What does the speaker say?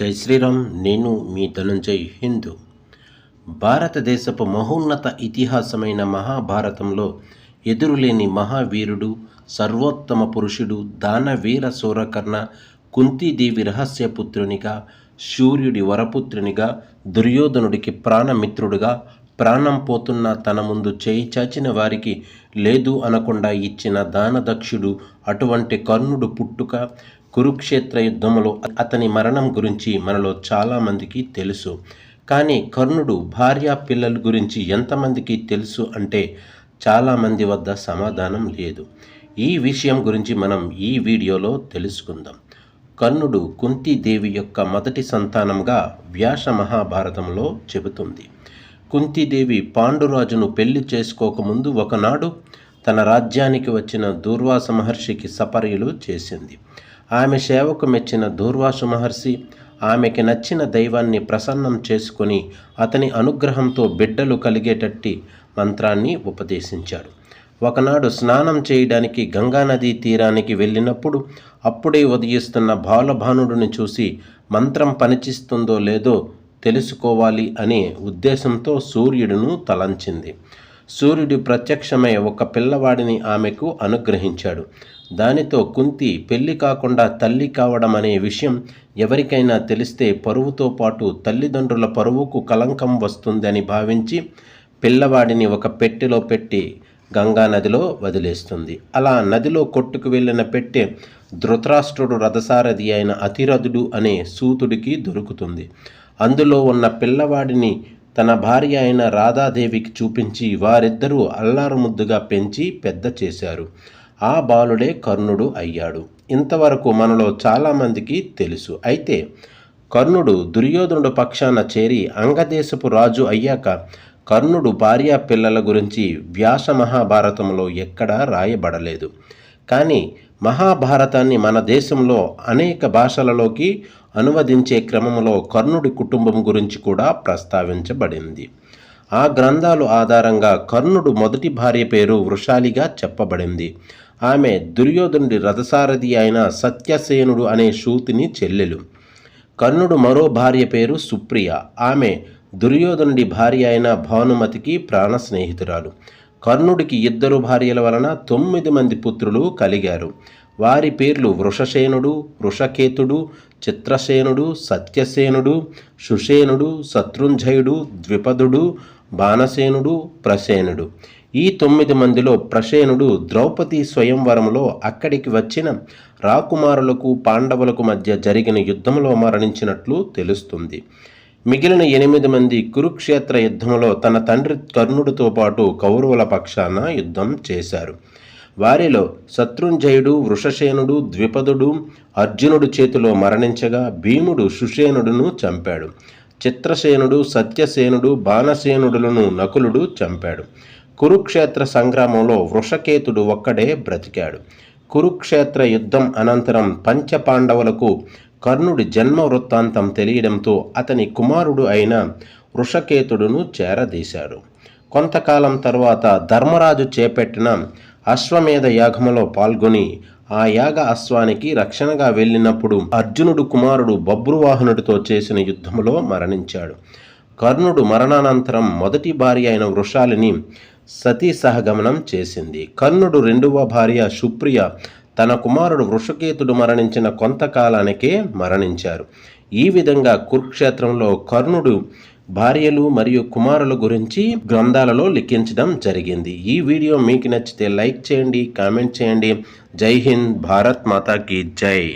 జై శ్రీరామ్ నేను మీ ధనంజయ్ హిందూ. భారతదేశపు మహోన్నత ఇతిహాసమైన మహాభారతంలో ఎదురులేని మహావీరుడు సర్వోత్తమ పురుషుడు దానవీర సూరకర్ణ కుంతీదేవి రహస్యపుత్రునిగా సూర్యుడి వరపుత్రునిగా దుర్యోధనుడికి ప్రాణమిత్రుడుగా ప్రాణం పోతున్న తన ముందు చేయి చాచిన వారికి లేదు అనకుండా ఇచ్చిన దానదక్షుడు అటువంటి కర్ణుడు పుట్టుక కురుక్షేత్ర యుద్ధములో అతని మరణం గురించి మనలో చాలామందికి తెలుసు. కానీ కర్ణుడు భార్య పిల్లల గురించి ఎంతమందికి తెలుసు అంటే చాలామంది వద్ద సమాధానం లేదు. ఈ విషయం గురించి మనం ఈ వీడియోలో తెలుసుకుందాం. కర్ణుడు కుంతీదేవి యొక్క మొదటి సంతానంగా వ్యాస మహాభారతంలో చెబుతుంది. కుంతీదేవి పాండురాజును పెళ్ళి చేసుకోకముందు ఒకనాడు తన రాజ్యానికి వచ్చిన దూర్వాస మహర్షికి సపర్యలు చేసింది. ఆమె సేవకు మెచ్చిన దూర్వాసు మహర్షి ఆమెకి నచ్చిన దైవాన్ని ప్రసన్నం చేసుకొని అతని అనుగ్రహంతో బిడ్డలు కలిగేటట్టి మంత్రాన్ని ఉపదేశించాడు. ఒకనాడు స్నానం చేయడానికి గంగానదీ తీరానికి వెళ్ళినప్పుడు అప్పుడే ఉదయిస్తున్న బాలభానుడిని చూసి మంత్రం పనిచిస్తుందో లేదో తెలుసుకోవాలి అనే ఉద్దేశంతో సూర్యుడును తలంచింది. సూర్యుడు ప్రత్యక్షమై ఒక పిల్లవాడిని ఆమెకు అనుగ్రహించాడు. దానితో కుంతి పెళ్ళి కాకుండా తల్లి కావడం అనే విషయం ఎవరికైనా తెలిస్తే పరువుతో పాటు తల్లిదండ్రుల పరువుకు కలంకం వస్తుందని భావించి పిల్లవాడిని ఒక పెట్టెలో పెట్టి గంగా నదిలో వదిలేస్తుంది. అలా నదిలో కొట్టుకు వెళ్ళిన పెట్టె ధృతరాష్ట్రుడు రథసారథి అయిన అతిరథుడు అనే సూతుడికి దొరుకుతుంది. అందులో ఉన్న పిల్లవాడిని తన భార్య అయిన రాధాదేవికి చూపించి వారిద్దరూ అల్లారు ముద్దుగా పెంచి పెద్ద చేశారు. ఆ బాలుడే కర్ణుడు అయ్యాడు. ఇంతవరకు మనలో చాలామందికి తెలుసు. అయితే కర్ణుడు దుర్యోధనుడు పక్షాన చేరి అంగదేశపు రాజు అయ్యాక కర్ణుడు భార్య పిల్లల గురించి వ్యాస మహాభారతంలో ఎక్కడా రాయబడలేదు. కానీ మహాభారతాన్ని మన దేశంలో అనేక భాషలలోకి అనువదించే క్రమంలో కర్ణుడి కుటుంబం గురించి కూడా ప్రస్తావించబడింది. ఆ గ్రంథాలు ఆధారంగా కర్ణుడు మొదటి భార్య పేరు వృషాలిగా చెప్పబడింది. ఆమె దుర్యోధనుడి రథసారథి అయిన సత్యసేనుడు అనే శూతిని చెల్లెలు. కర్ణుడు మరో భార్య పేరు సుప్రియ. ఆమె దుర్యోధనుడి భార్య అయిన భానుమతికి ప్రాణ స్నేహితురాలు కర్ణుడికి ఇద్దరు భార్యల వలన తొమ్మిది మంది పుత్రులు కలిగారు. వారి పేర్లు వృషసేనుడు వృషకేతుడు చిత్రసేనుడు సత్యసేనుడు సుషేనుడు శత్రుంజయుడు ద్విపదుడు బాణసేనుడు ప్రసేనుడు. ఈ తొమ్మిది మందిలో ప్రసేనుడు ద్రౌపది స్వయంవరంలో అక్కడికి వచ్చిన రాకుమారులకు పాండవులకు మధ్య జరిగిన యుద్ధంలో మరణించినట్లు తెలుస్తుంది. మిగిలిన ఎనిమిది మంది కురుక్షేత్ర యుద్ధంలో తన తండ్రి కర్ణుడితో పాటు కౌరవుల పక్షాన యుద్ధం చేశారు. వారిలో శత్రుంజయుడు వృషసేనుడు ద్విపదుడు అర్జునుడు చేతిలో మరణించగా భీముడు సుషేనుడును చంపాడు. చిత్రసేనుడు సత్యసేనుడు బాణసేనుడులను నకులుడు చంపాడు. కురుక్షేత్ర సంగ్రామంలో వృషకేతుడు ఒక్కడే బ్రతికాడు. కురుక్షేత్ర యుద్ధం అనంతరం పంచపాండవులకు కర్ణుడి జన్మ వృత్తాంతం తెలియడంతో అతని కుమారుడు అయిన వృషకేతుడును చేరదీశాడు. కొంతకాలం తర్వాత ధర్మరాజు చేపట్టిన అశ్వమేధ యాగములో పాల్గొని ఆ యాగ అశ్వానికి రక్షణగా వెళ్ళినప్పుడు అర్జునుడు కుమారుడు బబ్రువాహనుడితో చేసిన యుద్ధములో మరణించాడు. కర్ణుడు మరణానంతరం మొదటి భార్య అయిన వృషాలిని సతీ సహగమనం చేసింది. కర్ణుడు రెండవ భార్య సుప్రియ తన కుమారుడు వృషకేతుడు మరణించిన కొంతకాలానికే మరణించారు. ఈ విధంగా కురుక్షేత్రంలో కర్ణుడు భార్యలు మరియు కుమారుల గురించి గ్రంథాలలో లిఖించడం జరిగింది. ఈ వీడియో మీకు నచ్చితే లైక్ చేయండి కామెంట్ చేయండి. జై హింద్ భారత్ మాతాకి జై.